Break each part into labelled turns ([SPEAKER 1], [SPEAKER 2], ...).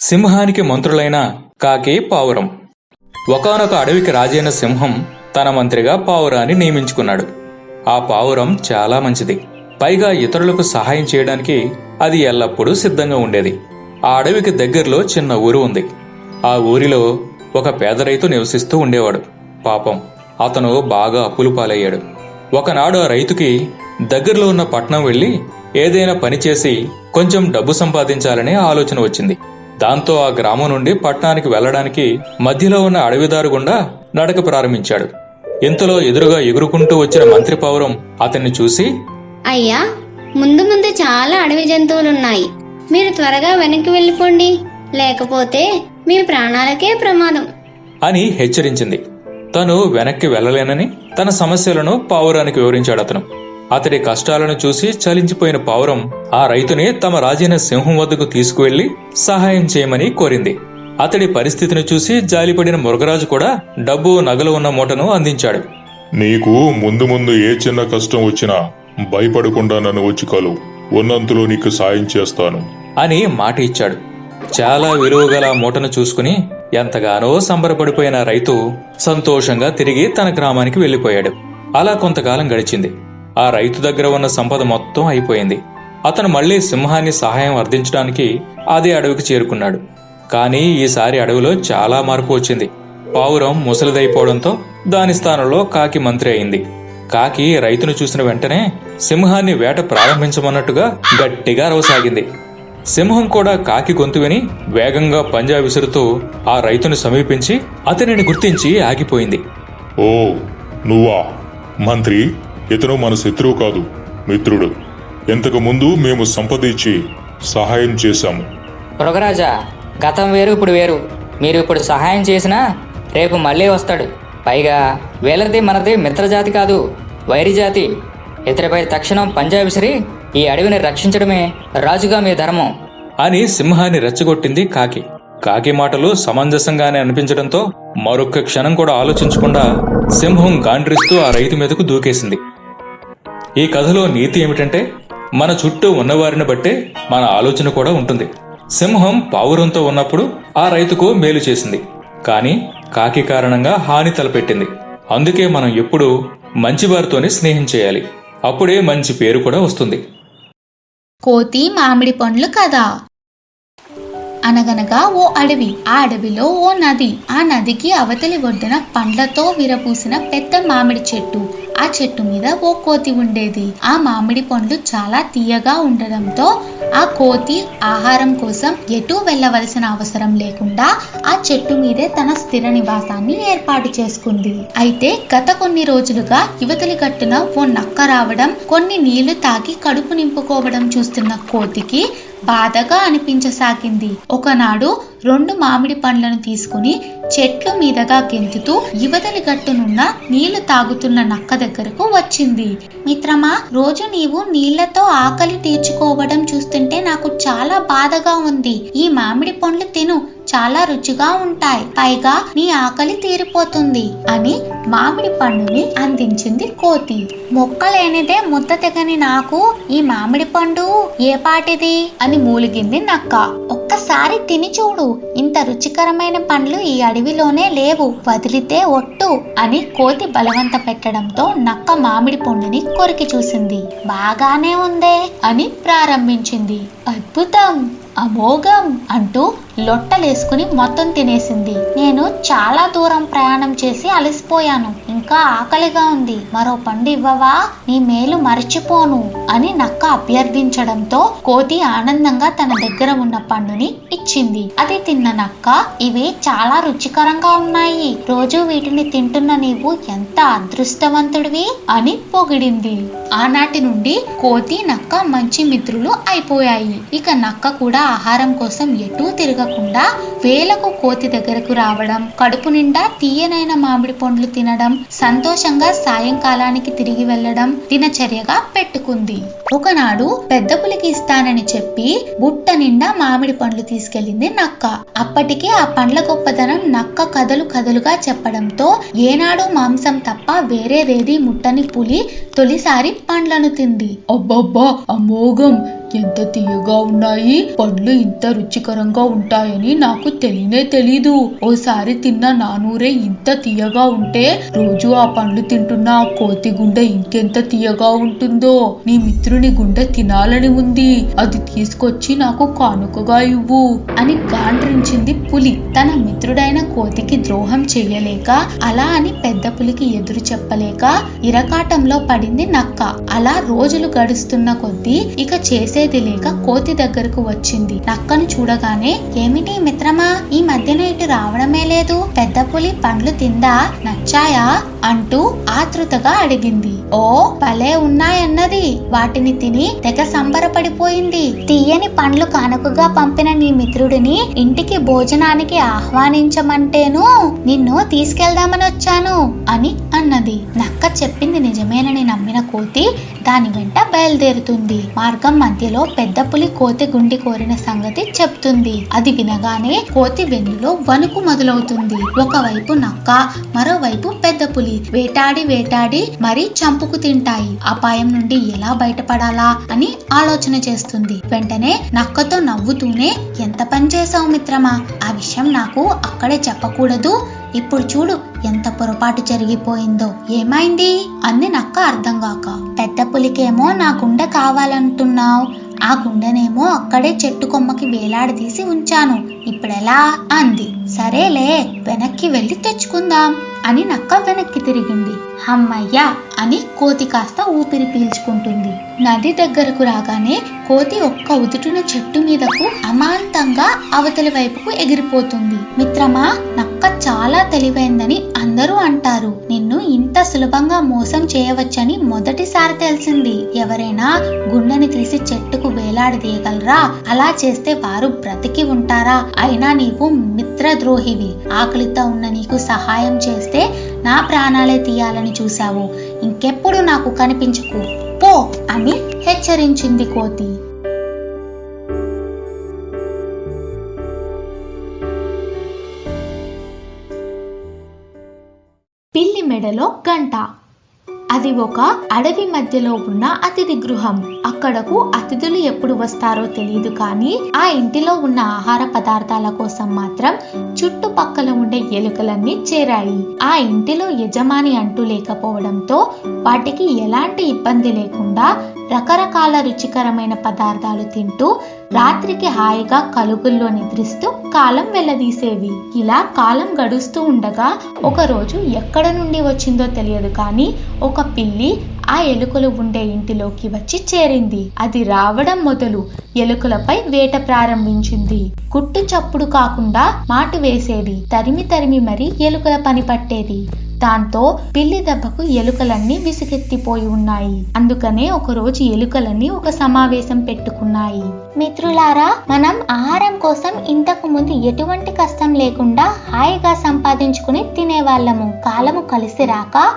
[SPEAKER 1] సింహానికి మంత్రులైన కాకి పావురం. ఒకానొక అడవికి రాజైన సింహం తన మంత్రిగా పావురాన్ని నియమించుకున్నాడు. ఆ పావురం చాలా మంచిది. పైగా ఇతరులకు సహాయం చేయడానికి అది ఎల్లప్పుడూ సిద్ధంగా ఉండేది. ఆ అడవికి దగ్గరలో చిన్న ఊరు ఉంది. ఆ ఊరిలో ఒక పేద రైతు నివసిస్తూ ఉండేవాడు. పాపం అతను బాగా అప్పులు పాలయ్యాడు. ఒకనాడు ఆ రైతుకి దగ్గరలో ఉన్న పట్నం వెళ్ళి ఏదైనా పని చేసి కొంచెం డబ్బు సంపాదించాలనే ఆలోచన వచ్చింది. దాంతో ఆ గ్రామం నుండి పట్టణానికి వెళ్ళడానికి మధ్యలో ఉన్న అడవిదారు గుండా నడక ప్రారంభించాడు. ఇంతలో ఎదురుగా ఎగురుకుంటూ వచ్చిన మంత్రి పౌరం అతన్ని చూసి
[SPEAKER 2] అయ్యా ముందు ముందు చాలా అడవి జంతువులున్నాయి. మీరు త్వరగా వెనక్కి వెళ్ళిపోండి. లేకపోతే మీ ప్రాణాలకే ప్రమాదం.
[SPEAKER 1] అని హెచ్చరించింది. తను వెనక్కి వెళ్ళలేనని తన సమస్యలను పావురానికి వివరించాడు అతను. అతడి కష్టాలను చూసి చలించిపోయిన పావురం ఆ రైతుని తమ రాజైన సింహం వద్దకు తీసుకువెళ్ళి సహాయం చేయమని కోరింది. అతడి పరిస్థితిని చూసి జాలిపడిన మురుగరాజు కూడా డబ్బు నగలు ఉన్న మూటను అందించాడు.
[SPEAKER 3] నీకు ముందు ముందు ఏ చిన్న కష్టం వచ్చినా భయపడకుండా నన్ను వచ్చి కలు. ఉన్నంతలో నీకు సాయం చేస్తాను.
[SPEAKER 1] అని మాట ఇచ్చాడు. చాలా విలువగల మూటను చూసుకుని ఎంతగానో సంబరపడిపోయిన రైతు సంతోషంగా తిరిగి తన గ్రామానికి వెళ్ళిపోయాడు అలా కొంతకాలం గడిచింది. ఆ రైతు దగ్గర ఉన్న సంపద మొత్తం అయిపోయింది. అతను మళ్ళీ సింహాన్ని సహాయం అర్థించడానికి అదే అడవికి చేరుకున్నాడు. కానీ ఈసారి అడవిలో చాలా మార్పు వచ్చింది. పావురం ముసలిదైపోవడంతో దాని స్థానంలో కాకి మంత్రి అయింది. కాకి రైతును చూసిన వెంటనే సింహాన్ని వేట ప్రారంభించమన్నట్టుగా గట్టిగా అరవసాగింది. సింహం కూడా కాకి గొంతు విని వేగంగా పంజా విసురుతూ ఆ రైతును సమీపించి అతనిని గుర్తించి ఆగిపోయింది.
[SPEAKER 3] ఓ నువ్వా? మంత్రి? ఇతను మన శత్రువు కాదు మిత్రుడు. ఇంతకు ముందు మేము సంపద ఇచ్చి సహాయం చేశాము.
[SPEAKER 4] మృగరాజా గతం వేరు ఇప్పుడు వేరు. మీరు ఇప్పుడు సహాయం చేసినా రేపు మళ్ళీ వస్తాడు. పైగా వీళ్ళది మనది మిత్రజాతి కాదు వైరి జాతి ఇతడిపై తక్షణం పంజా విసిరి ఈ అడవిని రక్షించడమే రాజుగా మీ ధర్మం.
[SPEAKER 1] అని సింహాన్ని రెచ్చగొట్టింది కాకి. కాకి మాటలు సమంజసంగానే అనిపించడంతో మరొక్క క్షణం కూడా ఆలోచించకుండా సింహం గాండ్రిస్తూ ఆ రైతు మీదకు దూకేసింది. ఈ కథలో నీతి ఏమిటంటే మన చుట్టూ ఉన్నవారిని బట్టే మన ఆలోచన కూడా ఉంటుంది. సింహం పావురంతో ఉన్నప్పుడు ఆ రైతుకు మేలు చేసింది. కానీ కాకి కారణంగా హాని తలపెట్టింది. అందుకే మనం ఎప్పుడూ మంచివారితోనే స్నేహం చేయాలి. అప్పుడే మంచి పేరు కూడా వస్తుంది.
[SPEAKER 5] కోతి మామిడి పండ్లు కదా. అనగనగా ఓ అడవి ఆ అడవిలో ఓ నది. ఆ నదికి అవతలి ఒడ్డున పండ్లతో విరపూసిన పెద్ద మామిడి చెట్టు. ఆ చెట్టు మీద ఓ కోతి ఉండేది. ఆ మామిడి పండ్లు చాలా తీయగా ఉండడంతో ఆ కోతి ఆహారం కోసం ఎటూ వెళ్ళవలసిన అవసరం లేకుండా ఆ చెట్టు మీదే తన స్థిర నివాసాన్ని ఏర్పాటు చేసుకుంది. అయితే గత కొన్ని రోజులుగా యువతలి గట్టున ఓ నక్క రావడం కొన్ని నీళ్ళు తాగి కడుపు నింపుకోవడం చూస్తున్న కోతికి బాధగా అనిపించసాగింది. ఒకనాడు రెండు మామిడి పండ్లను తీసుకుని చెట్ల మీదగా గెంతుతూ యువతలి గట్టునున్న నీళ్ళు తాగుతున్న నక్క దగ్గరకు వచ్చింది. మిత్రమా రోజు నీవు నీళ్ళతో ఆకలి తీర్చుకోవడం చూస్తుంటే నాకు చాలా బాధగా ఉంది. ఈ మామిడి పండ్లు తిను చాలా రుచిగా ఉంటాయి. పైగా నీ ఆకలి తీరిపోతుంది అని మామిడి పండుని అందించింది కోతి. మొక్కలేనిదే ముద్ద తెగని నాకు ఈ మామిడి పండు ఏ పాటిది అని మూలిగింది నక్క. ఒక్కసారి తిని చూడు. ఇంత రుచికరమైన పండ్లు ఈ అడవిలోనే లేవు. వదిలితే ఒట్టు అని కోతి బలవంత పెట్టడంతో నక్క మామిడి పండుని కొరికి చూసింది. బాగానే ఉందే అని ప్రారంభించింది. అద్భుతం! అమోఘం! అంటూ లొట్టలేసుకుని మొత్తం తినేసింది. నేను చాలా దూరం ప్రయాణం చేసి అలసిపోయాను. ఇంకా ఆకలిగా ఉంది. మరో పండు ఇవ్వవా? నీ మేలు మర్చిపోను అని నక్క అభ్యర్థించడంతో కోతి ఆనందంగా తన దగ్గర ఉన్న పండుని ఇచ్చింది. అది తిన్న నక్క ఇవి చాలా రుచికరంగా ఉన్నాయి. రోజు వీటిని తింటున్న నీవు ఎంత అదృష్టవంతుడివి అని పొగిడింది. ఆనాటి నుండి కోతి నక్క మంచి మిత్రులు అయిపోయాయి. ఇక నక్క కూడా ఆహారం కోసం ఎటూ తిరగ కాకుండా వేలకు కోతి దగ్గరకు రావడం కడుపు నిండా తీయనైన మామిడి పండ్లు తినడం సంతోషంగా సాయంకాలానికి తిరిగి వెళ్ళడం దినచర్యగా పెట్టుకుంది. ఒకనాడు పెద్ద పులికి ఇస్తానని చెప్పి బుట్ట నిండా మామిడి పండ్లు తీసుకెళ్ళింది నక్క. అప్పటికే ఆ పండ్ల గొప్పదనం నక్క కథలు కథలుగా చెప్పడంతో ఏనాడు మాంసం తప్ప వేరేదేది ముట్టని పులి తొలిసారి పండ్లను తింది. అబ్బబ్బా అమోఘం ఎంత తీయగా ఉన్నాయి? పండ్లు ఇంత రుచికరంగా ఉంటాయని నాకు తెలియనే తెలీదు. ఓసారి తిన్న నానూరే ఇంత తీయగా ఉంటే రోజు ఆ పండ్లు తింటున్న ఆ కోతి గుండె ఇంకెంత తీయగా ఉంటుందో? నీ మిత్రుని గుండె తినాలని ఉంది. అది తీసుకొచ్చి నాకు కానుకగా ఇవ్వు. అని గాండ్రించింది పులి. తన మిత్రుడైన కోతికి ద్రోహం చెయ్యలేక అలా అని పెద్ద పులికి ఎదురు చెప్పలేక ఇరకాటంలో పడింది నక్క. అలా రోజులు గడుస్తున్న కొద్దీ ఇక చేసేది లేక కోతి దగ్గరకు వచ్చింది. నక్కను చూడగానే ఏమిటి మిత్రమా? ఈ మధ్యన ఇటు రావడమే లేదు. పెద్ద పులి పండ్లు తిందా? నచ్చాయా? అంటూ ఆతృతగా అడిగింది. ఓ భలే ఉన్నాయన్నది. వాటిని తిని తెగ సంబరపడిపోయింది. తీయని పండ్లు కానుకగా పంపిన నీ మిత్రుడిని ఇంటికి భోజనానికి ఆహ్వానించమంటేను నిన్ను తీసుకెళ్దామని వచ్చాను అని అన్నది. నక్క చెప్పింది నిజమేనని నమ్మిన కోతి దాని వెంట బయలుదేరుతుంది. మార్గం మధ్య మధ్యలో పెద్ద పులి కోతి గుండి కోరిన సంగతి చెప్తుంది. అది వినగానే కోతి వెన్నులో వణుకు మొదలవుతుంది. ఒకవైపు నక్క మరోవైపు పెద్ద పులి. వేటాడి వేటాడి మరీ చంపుకు తింటాయి. అపాయం నుండి ఎలా బయటపడాలా అని ఆలోచన చేస్తుంది. వెంటనే నక్కతో నవ్వుతూనే ఎంత పని చేసావు మిత్రమా? ఆ విషయం నాకు అక్కడే చెప్పకూడదు. ఇప్పుడు చూడు ఎంత పొరపాటు జరిగిపోయిందో. ఏమైంది? అంది నక్క అర్థం కాక. పెద్ద పులికేమో నా గుండె కావాలంటున్నావు. ఆ గుండెనేమో అక్కడే చెట్టు కొమ్మకి వేలాడదీసి ఉంచాను. ఇప్పుడెలా? అంది. సరేలే వెనక్కి వెళ్ళి తెచ్చుకుందాం అని నక్క వెనక్కి తిరిగింది. అమ్మయ్యా అని కోతి కాస్త ఊపిరి పీల్చుకుంటుంది. నది దగ్గరకు రాగానే కోతి ఒక్క ఉదుటున చెట్టు మీదకు అమాంతంగా అవతలి వైపుకు ఎగిరిపోతుంది. మిత్రమా నక్క చాలా తెలివైందని అందరూ అంటారు. నిన్ను ఇంత సులభంగా మోసం చేయవచ్చని మొదటిసారి తెలిసింది. ఎవరైనా గుండెని తీసి చెట్టుకు వేలాడదీయగలరా అలా చేస్తే వారు బ్రతికి ఉంటారా? అయినా నీవు మిత్రద్రోహివి. ఆకలితో ఉన్న నీకు సహాయం చేస్తే నా ప్రాణాలే తీయాలని చూశావు. ఇంకెప్పుడు నాకు కనిపించకు. పో అని హెచ్చరించింది కోతి. పిల్లి మెడలో గంట. అది ఒక అడవి మధ్యలో ఉన్న అతిథి గృహం. అక్కడకు అతిథులు ఎప్పుడు వస్తారో తెలియదు కానీ ఆ ఇంటిలో ఉన్న ఆహార పదార్థాల కోసం మాత్రం చుట్టుపక్కల ఉండే ఎలుకలన్నీ చేరాయి. ఆ ఇంటిలో యజమాని అంటూ లేకపోవడంతో వాటికి ఎలాంటి ఇబ్బంది లేకుండా రకరకాల రుచికరమైన పదార్థాలు తింటూ రాత్రికి హాయిగా కలుగుల్లో నిద్రిస్తూ కాలం వెళ్ళదీసేవి ఇలా కాలం గడుస్తూ ఉండగా ఒకరోజు ఎక్కడ నుండి వచ్చిందో తెలియదు కానీ ఒక పిల్లి ఆ ఎలుకలు ఉండే ఇంటిలోకి వచ్చి చేరింది. అది రావడం మొదలు ఎలుకలపై వేట ప్రారంభించింది. గుట్టు చప్పుడు కాకుండా మాటు వేసేది. తరిమి తరిమి మరి ఎలుకల పని పట్టేది. దాంతో పిల్లి దెబ్బకు ఎలుకలన్నీ విసుగెత్తిపోయి ఉన్నాయి. అందుకనే ఒకరోజు ఎలుకలన్నీ ఒక సమావేశం పెట్టుకున్నాయి. మిత్రులారా మనం ఆహారం కోసం ఇంతకు ముందు ఎటువంటి కష్టం లేకుండా హాయిగా సంపాదించుకుని తినేవాళ్ళము. కాలము కలిసి రాక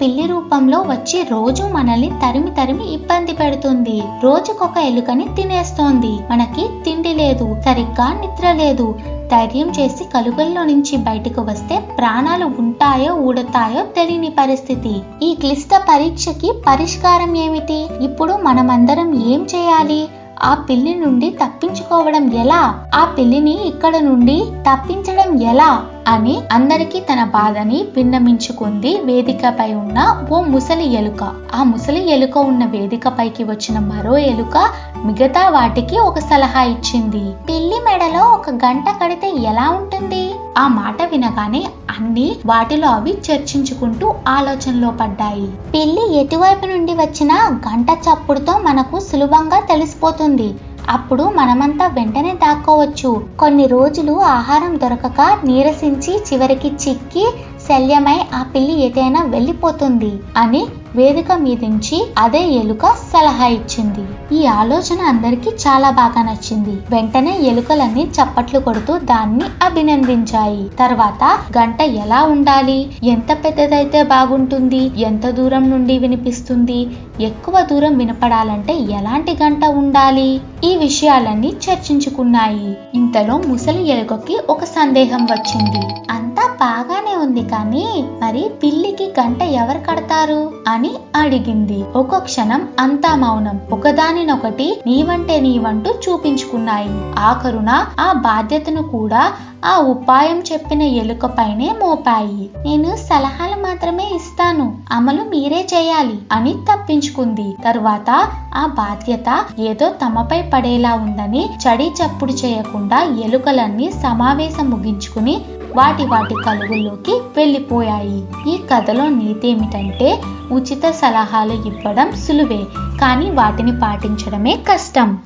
[SPEAKER 5] పిల్లి రూపంలో వచ్చి రోజు మనల్ని తరిమి తరిమి ఇబ్బంది పెడుతుంది. రోజుకొక ఎలుకని తినేస్తోంది. మనకి తిండి లేదు సరిగ్గా నిద్ర లేదు. ధైర్యం చేసి కలుగుల్లో నుంచి బయటకు వస్తే ప్రాణాలు ఉంటాయో ఊడతాయో తెలియని పరిస్థితి. ఈ క్లిష్ట పరీక్షకి పరిష్కారం ఏమిటి? ఇప్పుడు మనమందరం ఏం చేయాలి? ఆ పిల్లి నుండి తప్పించుకోవడం ఎలా? ఆ పిల్లిని ఇక్కడ నుండి తప్పించడం ఎలా? అని అందరికీ తన బాధని విన్నమించుకుంది వేదికపై ఉన్న ఓ ముసలి ఎలుక. ఆ ముసలి ఎలుక ఉన్న వేదికపైకి వచ్చిన మరో ఎలుక మిగతా వాటికి ఒక సలహా ఇచ్చింది. పిల్లి మెడలో ఒక గంట కడితే ఎలా ఉంటుంది? ఆ మాట వినగానే అన్ని వాటిలో అవి చర్చించుకుంటూ ఆలోచనలో పడ్డాయి. పిల్లి ఎటువైపు నుండి వచ్చినా గంట చప్పుడుతో మనకు సులభంగా తెలిసిపోతుంది. అప్పుడు మనమంతా వెంటనే దాక్కోవచ్చు. కొన్ని రోజులు ఆహారం దొరకక నీరసించి చివరికి చిక్కి శల్యమై ఆ పిల్లి ఎటైనా వెళ్ళిపోతుంది అని వేదిక మీదించి అదే ఎలుక సలహా ఇచ్చింది. ఈ ఆలోచన అందరికీ చాలా బాగా నచ్చింది. వెంటనే ఎలుకలన్నీ చప్పట్లు కొడుతూ దాన్ని అభినందించాయి. తర్వాత గంట ఎలా ఉండాలి? ఎంత పెద్దదైతే బాగుంటుంది? ఎంత దూరం నుండి వినిపిస్తుంది? ఎక్కువ దూరం వినపడాలంటే ఎలాంటి గంట ఉండాలి? ఈ విషయాలన్నీ చర్చించుకున్నాయి. ఇంతలో ముసలి ఎలుకకి ఒక సందేహం వచ్చింది. అంతా బాగానే ఉంది కానీ మరి పిల్లికి గంట ఎవరు కడతారు? అని అని అడిగింది. ఒక క్షణం అంతా మౌనం. ఒకదానినొకటి నీవంటే నీవంటూ చూపించుకున్నాయి. ఆఖరున ఆ బాధ్యతను కూడా ఆ ఉపాయం చెప్పిన ఎలుకపైనే మోపాయి. నేను సలహాలు మాత్రమే ఇస్తాను. అమలు మీరే చేయాలి అని తప్పించుకుంది. తరువాత ఆ బాధ్యత ఏదో తమపై పడేలా ఉందని చడి చప్పుడు చేయకుండా ఎలుకలన్నీ సమావేశం ముగించుకుని వాటి వాటి కలుగుల్లోకి వెళ్ళిపోయాయి. ఈ కథలో నీతేమిటంటే ఉచిత సలహాలు ఇవ్వడం సులువే కానీ వాటిని పాటించడమే కష్టం.